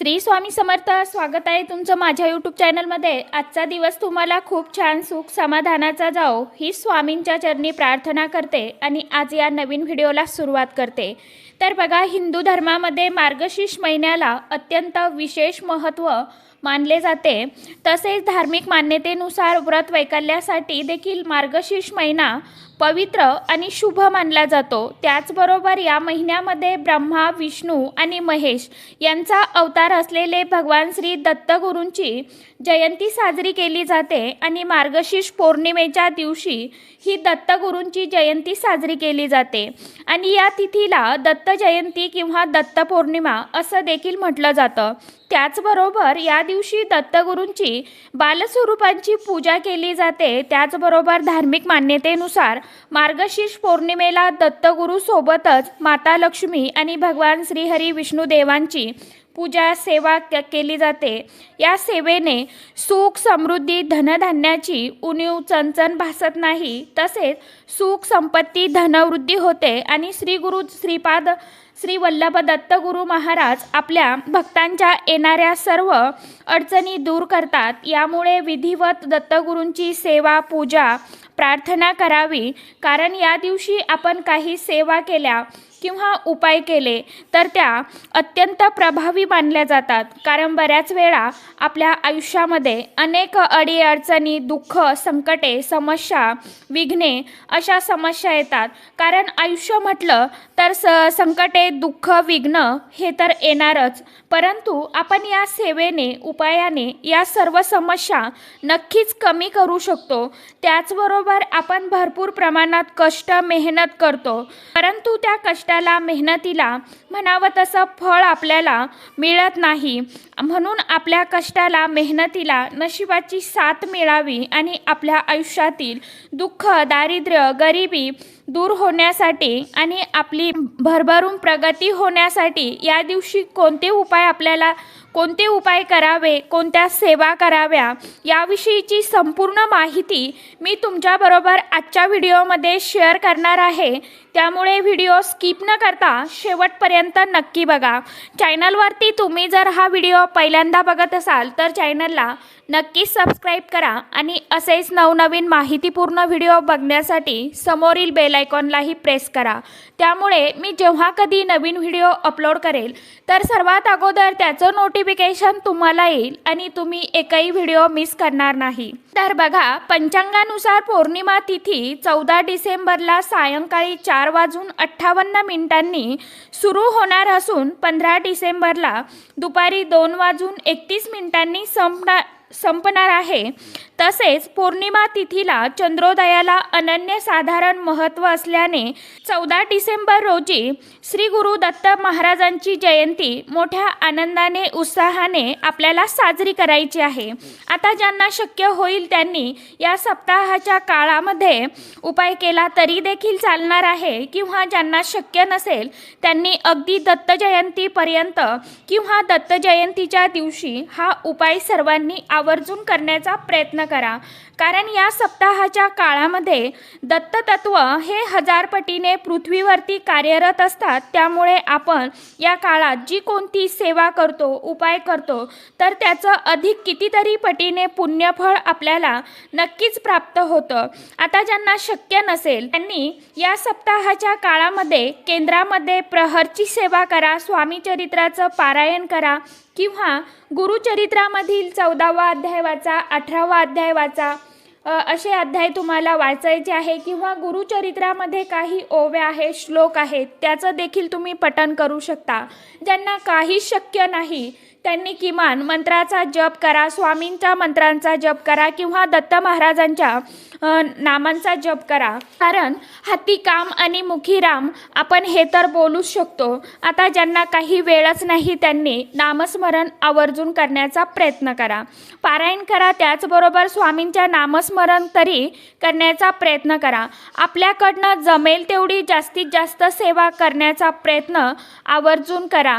श्री स्वामी समर्थ स्वागत आहे तुमचं माझ्या यूट्यूब चॅनलमध्ये आजचा दिवस तुम्हाला खूप छान सुख समाधानाचा जाओ ही स्वामींच्या चरणी प्रार्थना करते आणि आज या नवीन व्हिडिओला सुरुवात करते. तर बघा हिंदू धर्मामध्ये मार्गशीर्ष महिन्याला अत्यंत विशेष महत्त्व मानले जाते. तसेच धार्मिक मान्यतेनुसार व्रत वैकल्यासाठी देखील मार्गशीर्ष महिना पवित्र आणि शुभ मानला जातो. त्याचबरोबर या महिन्यामध्ये ब्रह्मा विष्णू आणि महेश यांचा अवतार असलेले भगवान श्री दत्तगुरूंची जयंती साजरी केली जाते आणि मार्गशीर्ष पौर्णिमेच्या दिवशी ही दत्तगुरूंची जयंती साजरी केली जाते. आणि या तिथीला दत्त जयंती किंवा दत्त पौर्णिमा असं देखील म्हटलं जातं. त्याचबरोबर या दिवशी दत्तगुरूंची बालस्वरूपांची पूजा केली जाते. त्याचबरोबर धार्मिक मान्यतेनुसार मार्गशीर्ष पौर्णिमेला दत्तगुरूसोबतच माता लक्ष्मी आणि भगवान श्रीहरी विष्णुदेवांची पूजा सेवा क- केली जाते. या सेवेने सुख समृद्धी धनधान्याची उणीव चणचण भासत नाही. तसेच सुख संपत्ती धनवृद्धी होते आणि श्री गुरु श्रीपाद श्री वल्लभ दत्तगुरू महाराज आपल्या भक्तांच्या येणाऱ्या सर्व अडचणी दूर करतात. यामुळे विधिवत दत्तगुरूंची सेवा पूजा प्रार्थना करावी. कारण या दिवशी आपण काही सेवा केल्या किंवा उपाय केले तर त्या अत्यंत प्रभावी मानल्या जातात. कारण बऱ्याच वेळा आपल्या आयुष्यामध्ये अनेक अडीअडचणी दुःख संकटे समस्या विघ्ने अशा समस्या येतात. कारण आयुष्य म्हटलं तर स संकटे दुःख विघ्न हे तर येणारच. परंतु आपण या सेवेने उपायाने या सर्व समस्या नक्कीच कमी करू शकतो. त्याचबरोबर आपण भरपूर प्रमाणात कष्ट मेहनत करतो. परंतु त्या कष्टाला मेहनतीला म्हणावं तसं फळ आपल्याला मिळत नाही. म्हणून आपल्या कष्टाला मेहनतीला नशिबाची साथ मिळावी आणि आपल्या आयुष्यातील दुःख दारिद्र्य गरिबी दूर होण्यासाठी आणि आपली भरभरून प्रगती होण्यासाठी या दिवशी कोणते उपाय आपल्याला कोणते उपाय करावे कोणत्या सेवा कराव्या याविषयीची संपूर्ण माहिती मी तुमच्याबरोबर आजच्या व्हिडिओमध्ये शेअर करणार आहे. त्यामुळे व्हिडिओ स्किप न करता शेवटपर्यंत नक्की बघा. चॅनलवरती तुम्ही जर हा व्हिडिओ पहिल्यांदा बघत असाल तर चॅनलला नक्कीच सबस्क्राईब करा आणि असेच नवनवीन माहितीपूर्ण व्हिडिओ बघण्यासाठी समोरील बेल आयकॉनलाही प्रेस करा. त्यामुळे मी जेव्हा कधी नवीन व्हिडिओ अपलोड करेल तर सर्वात अगोदर त्याचं नोटिफिकेशन तुम्हाला येईल आणि तुम्ही एकही व्हिडिओ मिस करणार नाही. तर बघा पंचांगानुसार पौर्णिमा तिथी चौदा डिसेंबरला सायंकाळी चार वाजून अठ्ठावन्न मिनिटांनी सुरू होणार असून पंधरा डिसेंबरला दुपारी दोन वाजून एकतीस मिनिटांनी संपणार संपणार आहे. तसेच पौर्णिमा तिथीला चंद्रोदयाला अनन्यसाधारण महत्त्व असल्याने चौदा डिसेंबर रोजी श्री गुरु दत्त महाराजांची जयंती मोठ्या आनंदाने उत्साहाने आपल्याला साजरी करायची आहे. आता ज्यांना शक्य होईल त्यांनी या सप्ताहाच्या काळामध्ये उपाय केला तरी देखील चालणार आहे किंवा ज्यांना शक्य नसेल त्यांनी अगदी दत्त जयंतीपर्यंत किंवा दत्त जयंतीच्या दिवशी हा उपाय सर्वांनी आवर्जून करण्याचा प्रयत्न करा. कारण या सप्ताहाच्या काळामध्ये दत्ततत्व हे हजारपटीने पृथ्वीवरती कार्यरत असतात. त्यामुळे आपण या काळात जी कोणती सेवा करतो उपाय करतो तर त्याचं अधिक कितीतरी पटीने पुण्यफळ आपल्याला नक्कीच प्राप्त होतं. आता ज्यांना शक्य नसेल त्यांनी या सप्ताहाच्या काळामध्ये केंद्रामध्ये प्रहरची सेवा करा स्वामीचरित्राचं पारायण करा किंवा गुरुचरित्रामधील चौदावा अध्याय वाचा अठरावा अध्याय वाचा असे अध्याय तुम्हाला वाचायचे आहे किंवा गुरुचरित्रामध्ये काही ओव्या आहेत श्लोक आहेत त्याचं देखील तुम्ही पठण करू शकता. ज्यांना काही शक्य नाही त्यांनी किमान मंत्राचा जप करा स्वामींच्या मंत्रांचा जप करा किंवा दत्त महाराजांच्या नामांचा जप करा. कारण हाती काम आणि मुखी राम आपण हे तर बोलूच शकतो. आता ज्यांना काही वेळच नाही त्यांनी नामस्मरण आवर्जून करण्याचा प्रयत्न करा. पारायण करा त्याचबरोबर स्वामींच्या नामस्मरण तरी करण्याचा प्रयत्न करा. आपल्याकडनं जमेल तेवढी जास्तीत जास्त सेवा करण्याचा प्रयत्न आवर्जून करा.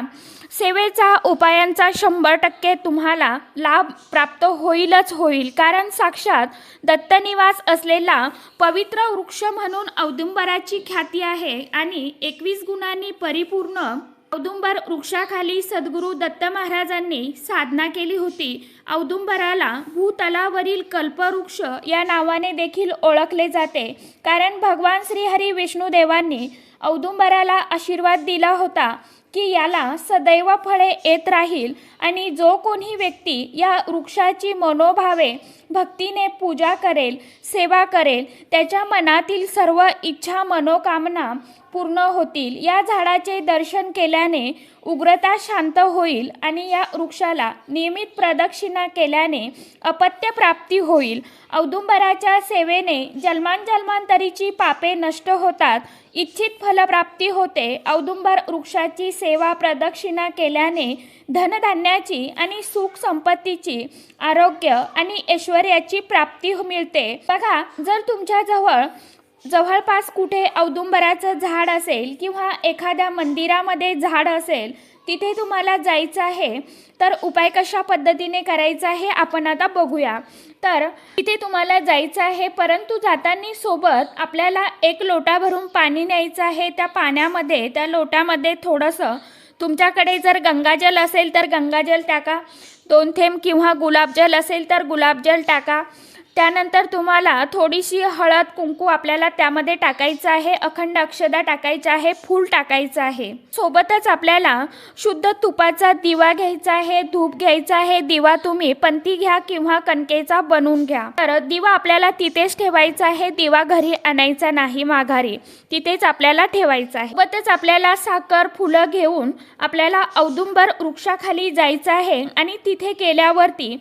सेवेचा उपायांचा शंभर टक्के तुम्हाला लाभ प्राप्त होईलच होईल. कारण साक्षात दत्तनिवास असलेला पवित्र वृक्ष म्हणून औदुंबराची ख्याती आहे आणि एकवीस गुणांनी परिपूर्ण औदुंबर वृक्षाखाली सद्गुरू दत्त महाराजांनी साधना केली होती. औदुंबराला भूतलावरील कल्पवृक्ष या नावाने देखील ओळखले जाते. कारण भगवान श्रीहरी विष्णुदेवांनी औदुंबराला आशीर्वाद दिला होता. की याला सदैव फळे येत राहील आणि जो कोणी व्यक्ती या वृक्षाची मनोभावे भक्तीने पूजा करेल सेवा करेल त्याच्या मनातील सर्व इच्छा मनोकामना पूर्ण होतील. या झाडाचे दर्शन केल्याने उग्रता शांत होईल आणि या वृक्षाला नियमित प्रदक्षिणा केल्याने अपत्य प्राप्ती होईल. औदुंबराच्या सेवेने जन्मांजन्मांतरीची पापे नष्ट होतात. इच्छित फलप्राप्ती होते. औदुंबर वृक्षाची सेवा प्रदक्षिणा केल्याने धनधान्याची आणि सुख संपत्तीची आरोग्य आणि ऐश्वर्याची प्राप्ती मिळते. बघा जर तुमच्याजवळ जवळपास कुठे औदुंबराचं झाड असेल किंवा एखाद्या मंदिरामध्ये झाड असेल तिथे तुम्हाला जायचं आहे तर उपाय कशा पद्धतीने करायचा आहे आपण आता बघूया. तर तिथे तुम्हाला जायचं आहे परंतु जाताना सोबत आपल्याला एक लोटा भरून पाणी न्यायचं आहे. त्या पाण्यामध्ये त्या लोटामध्ये थोडंसं तुमच्याकडे जर गंगाजल असेल तर गंगाजल टाका. दोन थेंब किंवा गुलाबजल असेल तर गुलाबजल टाका. त्यानंतर तुम्हाला थोडीशी हळद कुंकू आपल्याला त्यामध्ये टाकायचं आहे अखंड अक्षदा टाकायचं आहे फूल टाकायचं आहे. सोबतच आपल्याला शुद्ध तुपाचा दिवा घ्यायचा आहे धूप घ्यायचा आहे दिवा तुम्ही पंथी घ्या किंवा कणकेचा बनवून घ्या. तर दिवा आपल्याला तिथेच ठेवायचा आहे दिवा घरी आणायचा नाही माघारी. तिथेच आपल्याला ठेवायचा आहे. सोबतच आपल्याला साखर फुलं घेऊन आपल्याला औदुंबर वृक्षाखाली जायचं आहे आणि तिथे गेल्यावरती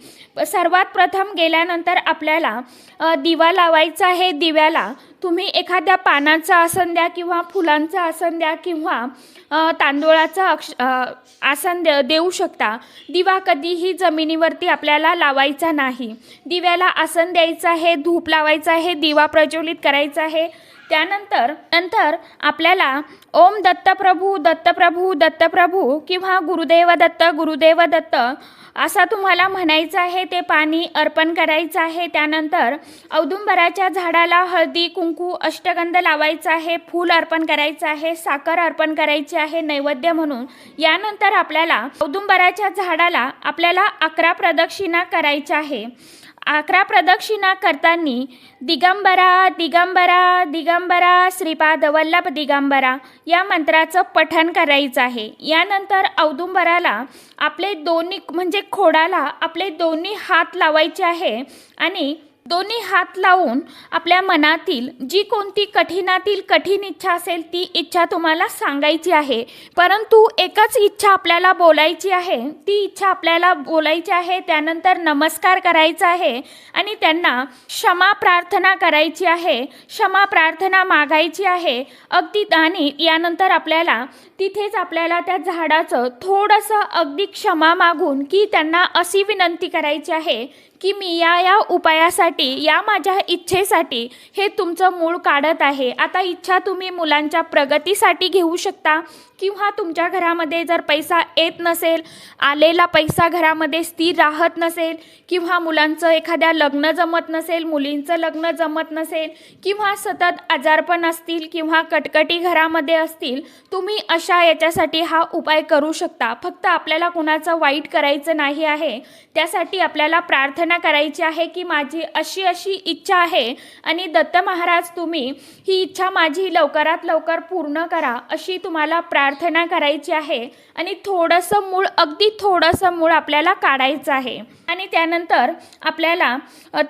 सर्वात प्रथम गेल्यानंतर आपल्याला अ, दिवा लावायचा आहे दिव्याला तुम्ही एखाद्या पानाचं आसन द्या किंवा फुलांचं आसन द्या किंवा अ, तांदूळाचं अक्ष आसन दे देऊ शकता. दिवा कधीही जमिनीवरती आपल्याला लावायचा नाही. दिव्याला आसन द्यायचं आहे धूप लावायचं आहे दिवा प्रज्वलित करायचा आहे. त्यानंतर नंतर आपल्याला ओम दत्तप्रभू दत्तप्रभू दत्तप्रभू किंवा गुरुदेव दत्त गुरुदेव दत्त असा तुम्हाला म्हणायचं आहे ते पाणी अर्पण करायचं आहे. त्यानंतर औदुंबराच्या झाडाला हळदी कुंकू अष्टगंध लावायचं आहे फूल अर्पण करायचं आहे साखर अर्पण करायची आहे नैवेद्य म्हणून. यानंतर आपल्याला औदुंबराच्या झाडाला आपल्याला अकरा प्रदक्षिणा करायच्या आहे. अकरा प्रदक्षिणा करताना दिगंबरा दिगंबरा दिगंबरा श्रीपाद वल्लभ दिगंबरा या मंत्राचं पठण करायचं आहे. यानंतर औदुंबराला आपले दोन्ही म्हणजे खोडाला आपले दोन्ही हात लावायचे आहे आणि दोन्ही हात लावून आपल्या मनातील जी कोणती कठीणातील कठीण इच्छा असेल ती इच्छा तुम्हाला सांगायची आहे. परंतु एकच इच्छा आपल्याला बोलायची आहे ती इच्छा आपल्याला बोलायची आहे त्यानंतर नमस्कार करायचा आहे आणि त्यांना क्षमा प्रार्थना करायची आहे क्षमा प्रार्थना मागायची आहे. अगदी आणि यानंतर आपल्याला तिथेच आपल्याला त्या झाडाचं थोडंसं अगदी क्षमा मागून की त्यांना अशी विनंती करायची आहे की मी या या उपायासाठी या माझ्या इच्छेसाठी हे तुमचं मूळ काढत आहे. आता इच्छा तुम्ही मुलांच्या प्रगतीसाठी घेऊ शकता किंवा तुमच्या घरामध्ये जर पैसा येत नसेल आलेला पैसा घरामध्ये स्थिर राहत नसेल किंवा मुलांचं एखाद्या लग्न जमत नसेल मुलींचं लग्न जमत नसेल किंवा सतत आजारपण असतील किंवा कटकटी घरामध्ये असतील तुम्ही अशा याच्यासाठी हा उपाय करू शकता. फक्त आपल्याला कुणाचं वाईट करायचं नाही आहे त्यासाठी आपल्याला प्रार्थना करायची आहे की माझी अशी अशी इच्छा आहे. आणि दत्त महाराज तुम्ही ही इच्छा माझी लवकरात लवकर पूर्ण करा अशी तुम्हाला प्रार्थना करायची आहे. आणि थोडंसं मूळ अगदी थोडंसं मूळ आपल्याला काढायचं आहे. आणि त्यानंतर आपल्याला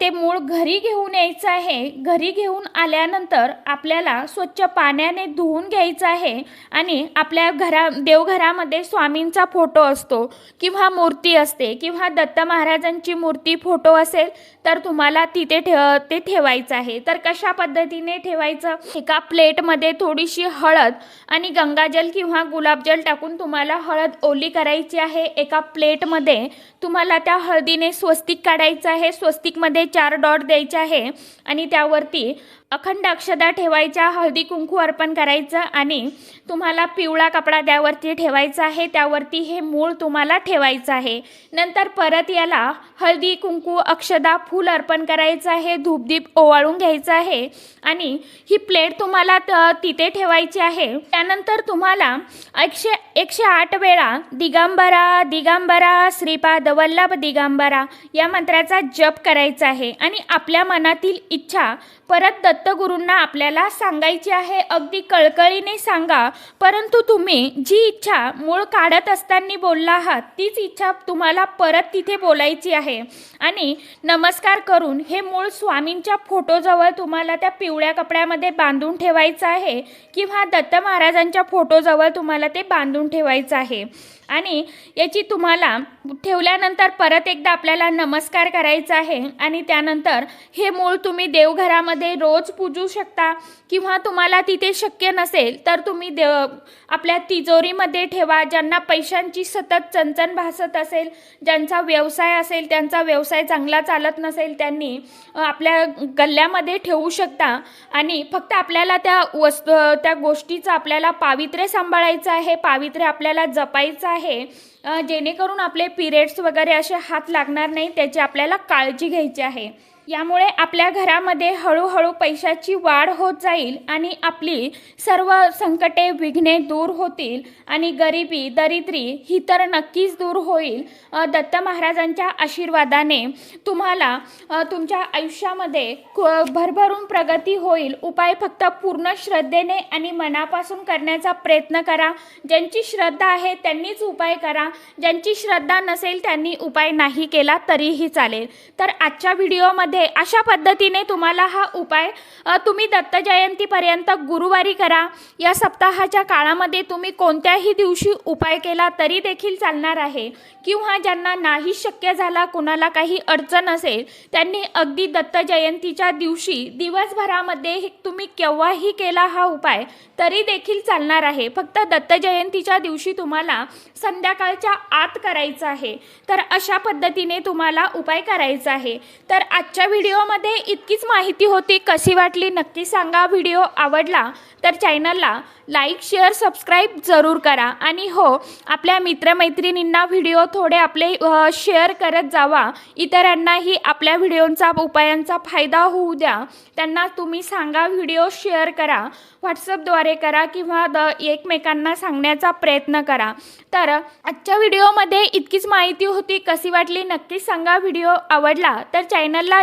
ते मूळ घरी घेऊन यायचं आहे. घरी घेऊन आल्यानंतर आपल्याला स्वच्छ पाण्याने धुवून घ्यायचं आहे. आणि आपल्या घरा देवघरामध्ये स्वामींचा फोटो असतो किंवा मूर्ती असते किंवा दत्त महाराजांची मूर्ती फोटो असेल तर तुम्हाला तिथे ठे ते ठेवायचं आहे. तर कशा पद्धतीने ठेवायचं? एका प्लेटमध्ये थोडीशी हळद आणि गंगाजल किंवा गुलाबजल टाकून तुम्हाला हळद ओली करायची आहे. एका प्लेटमध्ये तुम्हाला त्या हळदीने स्वस्तिक काढायचं आहे. स्वस्तिकमध्ये चार डॉट द्यायचे आहे आणि त्यावरती अखंड अक्षदा ठेवायच्या हळदी कुंकू अर्पण करायचं आणि तुम्हाला पिवळा कपडा त्यावरती ठेवायचा आहे. त्यावरती हे मूळ तुम्हाला ठेवायचं आहे. नंतर परत याला हळदी कुंकू अक्षदा फूल अर्पण करायचं आहे धूपदीप ओवाळून घ्यायचं आहे आणि ही प्लेट तुम्हाला तिथे ठेवायची आहे. त्यानंतर तुम्हाला एकशे एकशे आठ वेळा दिगंबरा दिगंबरा श्रीपाद वल्लभ दिगंबरा या मंत्राचा जप करायचा आहे आणि आपल्या मनातील इच्छा परत दत्तगुरूंना आपल्याला सांगायची आहे. अगदी कळकळीने सांगा परंतु तुम्ही जी इच्छा मूळ काढत असताना बोलला आहात तीच इच्छा तुम्हाला परत तिथे बोलायची आहे. आणि नमस्कार करून हे मूळ स्वामींच्या फोटोजवळ तुम्हाला त्या पिवळ्या कपड्यामध्ये बांधून ठेवायचं आहे किंवा दत्त महाराजांच्या फोटोजवळ तुम्हाला ते बांधून ठेवायचं आहे. आणि याची तुम्हाला ठेवल्यानंतर परत एकदा आपल्याला नमस्कार करायचा आहे आणि त्यानंतर हे मूळ तुम्ही देवघरामध्ये रोज पूजू शकता किंवा तुम्हाला तिथे शक्य नसेल तर तुम्ही देव आपल्या तिजोरीमध्ये ठेवा ज्यांना पैशांची सतत चणचण भासत असेल ज्यांचा व्यवसाय असेल त्यांचा व्यवसाय चांगला चालत नसेल त्यांनी आपल्या गल्ल्यामध्ये ठेवू शकता. आणि फक्त आपल्याला त्या वस्तू त्या गोष्टीचं आपल्याला पावित्र्य सांभाळायचं आहे पावित्र्य आपल्याला जपायचं आहे जेणेकरून आपले पिरियड्स वगैरे असे हात लागणार नाही त्याची आपल्याला काळजी घ्यायची आहे. यामुळे आपल्या घरामध्ये हळूहळू पैशाची वाढ होत जाईल आणि आपली सर्व संकटे विघ्ने दूर होतील आणि गरिबी दरिद्री ही तर नक्कीच दूर होईल. दत्त महाराजांच्या आशीर्वादाने तुम्हाला तुमच्या आयुष्यामध्ये भरभरून प्रगती होईल. उपाय फक्त पूर्ण श्रद्धेने आणि मनापासून करण्याचा प्रयत्न करा. ज्यांची श्रद्धा आहे त्यांनीच उपाय करा. ज्यांची श्रद्धा नसेल त्यांनी उपाय नाही केला तरीही चालेल. तर आजच्या व्हिडिओमध्ये अशा पद्धतीने तुम्हाला हा उपाय तुम्ही दत्त जयंतीपर्यंत गुरुवारी करा. या सप्ताहाच्या काळामध्ये तुम्ही कोणत्याही दिवशी उपाय केला तरी देखील चालणार आहे. किंवा ज्यांना नाही शक्य झाला कुणाला काही अडचण असेल त्यांनी अगदी दत्त जयंतीच्या दिवशी दिवसभरामध्ये तुम्ही केव्हाही केला हा उपाय तरी देखील चालणार आहे. फक्त दत्त जयंतीच्या दिवशी तुम्हाला संध्याकाळच्या आत करायचं आहे. तर अशा पद्धतीने तुम्हाला उपाय करायचा आहे. तर आजच्या व्हिडिओमध्ये इतकीच माहिती होती. कशी वाटली नक्की सांगा. व्हिडिओ आवडला तर चॅनलला लाईक शेअर सबस्क्राईब जरूर करा. आणि हो आपल्या मित्रमैत्रिणींना व्हिडिओ थोडे आपले शेअर करत जावा. इतरांनाही आपल्या व्हिडिओंचा उपायांचा फायदा होऊ द्या. त्यांना तुम्ही सांगा व्हिडिओ शेअर करा. व्हॉट्सअपद्वारे करा किंवा द एकमेकांना सांगण्याचा प्रयत्न करा. तर आजच्या व्हिडिओमध्ये इतकीच माहिती होती. कशी वाटली नक्कीच सांगा. व्हिडिओ आवडला तर चॅनलला